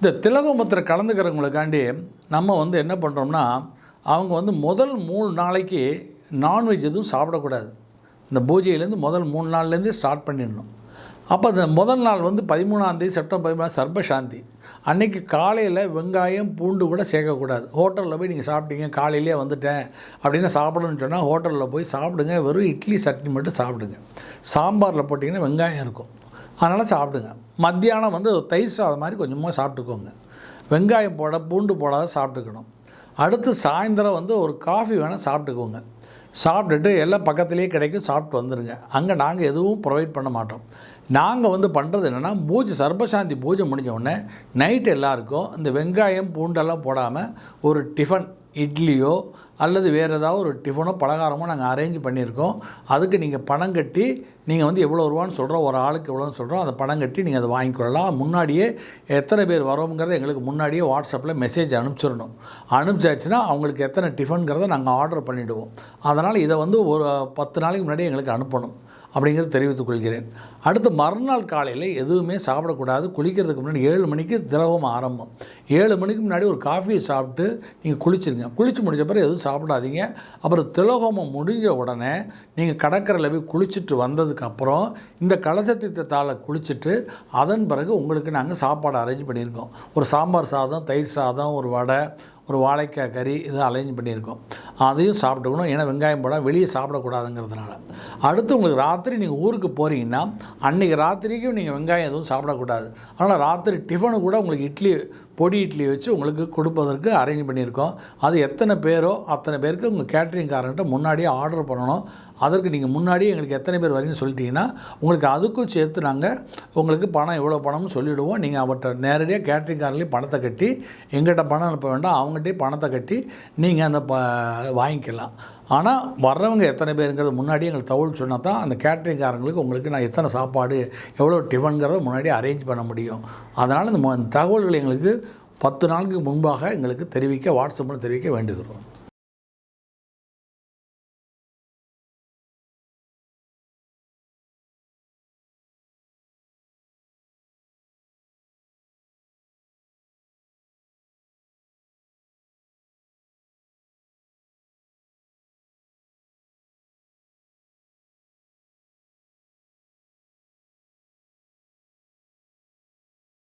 இந்த திலகோமத்தில் கலந்துக்கிறவங்களுக்காண்டி நம்ம வந்து என்ன பண்ணுறோம்னா அவங்க வந்து முதல் மூணு நாளைக்கு நான்வெஜ் எதுவும் சாப்பிடக்கூடாது. இந்த பூஜையிலேருந்து முதல் மூணு நாள்லேருந்தே ஸ்டார்ட் பண்ணிடணும். அப்போ அந்த முதல் நாள் வந்து பதிமூணாந்தேதி செப்டம்பர் பதிமூணாம் சர்பசாந்தி அன்றைக்கி காலையில் வெங்காயம் பூண்டு கூட சேர்க்கக்கூடாது. ஹோட்டலில் போய் நீங்கள் சாப்பிட்டீங்க காலையிலே வந்துட்டேன் அப்படின்னு சாப்பிடணும்னு சொன்னால் ஹோட்டலில் போய் சாப்பிடுங்க. வெறும் இட்லி சட்னி மட்டும் சாப்பிடுங்க. சாம்பாரில் போட்டிங்கன்னா வெங்காயம் இருக்கும். அதனால் சாப்பிடுங்க. மத்தியானம் வந்து தயிர் சாதம் மாதிரி கொஞ்சமாக சாப்பிட்டுக்கோங்க. வெங்காயம் போட பூண்டு போடாத சாப்பிட்டுக்கணும். அடுத்து சாயந்தரம் வந்து ஒரு காஃபி வேணால் சாப்பிட்டுக்கோங்க. சாப்பிட்டுட்டு எல்லாம் பக்கத்துலேயே கிடைக்கும் சாப்பிட்டு வந்துடுங்க அங்கே நாங்கள் எதுவும் ப்ரொவைட் பண்ண மாட்டோம். நாங்கள் வந்து பண்ணுறது என்னென்னா பூஜை சர்பசாந்தி பூஜை முடிஞ்ச உடனே நைட் எல்லாருக்கும் இந்த வெங்காயம் பூண்டெல்லாம் போடாமல் ஒரு டிஃபன் இட்லியோ அல்லது வேறு ஏதாவது ஒரு டிஃபனோ பலகாரமோ நாங்கள் அரேஞ்ச் பண்ணியிருக்கோம். அதுக்கு நீங்கள் பணம் கட்டி நீங்கள் வந்து எவ்வளோ ரூபான்னு சொல்கிறோம் ஒரு ஆளுக்கு எவ்வளோன்னு சொல்கிறோம் அந்த பணம் கட்டி நீங்கள் அதை வாங்கிக்கொள்ளலாம். முன்னாடியே எத்தனை பேர் வரோங்கிறத எங்களுக்கு முன்னாடியே வாட்ஸ்அப்பில் மெசேஜ் அனுப்பிச்சிடணும். அனுப்பிச்சாச்சுன்னா அவங்களுக்கு எத்தனை டிஃபனுங்கிறத நாங்கள் ஆர்டர் பண்ணிவிடுவோம் அதனால் இதை வந்து ஒரு பத்து நாளைக்கு முன்னாடி எங்களுக்கு அனுப்பணும். அப்படிங்கிறது தெரிவித்துக் கொள்கிறேன். அடுத்து மறுநாள் காலையில் எதுவுமே சாப்பிடக்கூடாது. குளிக்கிறதுக்கு முன்னாடி ஏழு மணிக்கு திரவம் ஆரம்பம். ஏழு மணிக்கு முன்னாடி ஒரு காஃபியை சாப்பிட்டு நீங்கள் குளிச்சிருங்க. குளித்து முடிஞ்ச பிறகு எதுவும் சாப்பிடாதீங்க. அப்புறம் திலோகமம் முடிஞ்ச உடனே நீங்கள் கடற்கரையில் போய் குளிச்சுட்டு வந்ததுக்கப்புறம் இந்த கலசத்தை குளிச்சுட்டு அதன் பிறகு உங்களுக்கு நாங்கள் சாப்பாடு அரேஞ்ச் பண்ணியிருக்கோம். ஒரு சாம்பார் சாதம் தயிர் சாதம் ஒரு வடை ஒரு வாழைக்காய் கறி இதை அரேஞ்ச் பண்ணியிருக்கோம். அதையும் சாப்பிட்டுக்கணும். ஏன்னா வெங்காயம் போட வெளியே சாப்பிடக்கூடாதுங்கிறதுனால. அடுத்து உங்களுக்கு ராத்திரி நீங்கள் ஊருக்கு போகிறீங்கன்னா அன்றைக்கி ராத்திரிக்கும் நீங்கள் வெங்காயம் எதுவும் சாப்பிடக்கூடாது. அதனால் ராத்திரி டிஃபனு கூட உங்களுக்கு இட்லி பொடி இட்லி வச்சு உங்களுக்கு கொடுப்பதற்கு அரேஞ்ச் பண்ணியிருக்கோம். அது எத்தனை பேரோ அத்தனை பேருக்கு உங்கள் கேட்ரிங்காரன்ட்ட முன்னாடியே ஆர்டர் பண்ணணும். அதற்கு நீங்கள் முன்னாடியே எங்களுக்கு எத்தனை பேர் வரீங்கன்னு சொல்லிட்டீங்கன்னா உங்களுக்கு அதுக்கும் சேர்த்து நாங்கள் உங்களுக்கு பணம் எவ்வளோ பணம்னு சொல்லிவிடுவோம் நீங்கள் அவர்கிட்ட நேரடியாக கேட்ரிங்காரர்லேயும் பணத்தை கட்டி எங்கிட்ட பணம் அனுப்ப வேண்டாம் அவங்ககிட்டயே பணத்தை கட்டி நீங்கள் அந்த ப வாங்கிக்கலாம். ஆனால் வர்றவங்க எத்தனை பேருங்கிறது முன்னாடி எங்களுக்கு தகவல் சொன்னால் தான் அந்த கேட்ரிங்காரங்களுக்கு உங்களுக்கு நான் எத்தனை சாப்பாடு எவ்வளோ டிஃபனுங்கிறத முன்னாடி அரேஞ்ச் பண்ண முடியும். அதனால் இந்த தகவல்கள் தகவல்களை எங்களுக்கு பத்து நாளுக்கு முன்பாக எங்களுக்கு தெரிவிக்க வாட்ஸ்அப்பில் தெரிவிக்க வேண்டுகிறோம்.